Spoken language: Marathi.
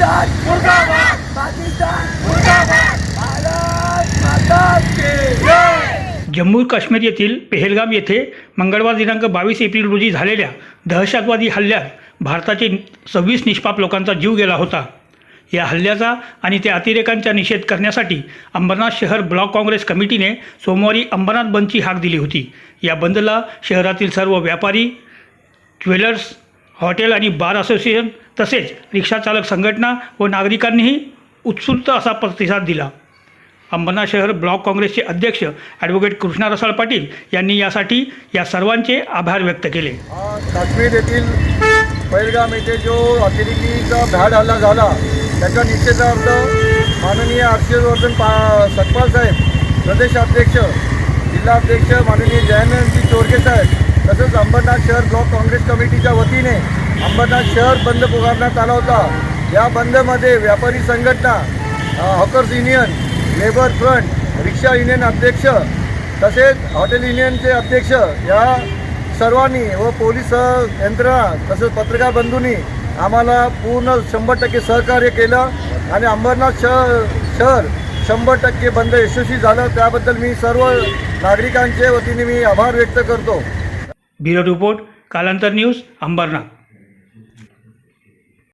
पाकिस्तान पाकिस्तान भारत माता की जम्मू काश्मीर येथील पेहलगाम येथे मंगळवार दिनांक बावीस एप्रिल रोजी झालेल्या दहशतवादी हल्ल्यात भारताचे सव्वीस निष्पाप लोकांचा जीव गेला होता. या हल्ल्याचा आणि त्या अतिरेकांचा निषेध करण्यासाठी अंबरनाथ शहर ब्लॉक काँग्रेस कमिटीने सोमवारी अंबरनाथ बंदची हाक दिली होती. या बंदला शहरातील सर्व व्यापारी ज्वेलर्स हॉटेल आणि बार असोसिएशन तसेच रिक्षाचालक संघटना व नागरिकांनीही उत्स्फूर्त असा प्रतिसाद दिला. अंबरनाथ शहर ब्लॉक काँग्रेसचे अध्यक्ष ॲडव्होकेट कृष्णा रसाळ पाटील यांनी यासाठी या सर्वांचे आभार व्यक्त केले. काश्मीर येथील पहिलगाम येथे जो अतिरेकीचा भ्याड हल्ला झाला त्याच्या निषेधार्थ माननीय हर्षवर्धन पा सतपाल साहेब प्रदेशाध्यक्ष जिल्हाध्यक्ष माननीय जयनंदी चोरगे साहेब तसंच अंबरनाथ शहर ब्लॉक काँग्रेस कमिटीच्या वतीने अंबरनाथ शहर बंद पुकारण्यात आला होता. या बंदमध्ये व्यापारी संघटना hawkers union labour front rickshaw union अध्यक्ष तसेच हॉटेल युनियनचे अध्यक्ष या सर्वांनी व पोलीस यंत्रणा तसेच पत्रकार बंधूंनी आम्हाला पूर्ण शंभर टक्के सहकार्य केलं आणि अंबरनाथ शहर शहर शंभर टक्के बंद यशस्वी झालं. त्याबद्दल मी सर्व नागरिकांच्या वतीने मी आभार व्यक्त करतो. Bureau report Kalantar news Ambernath.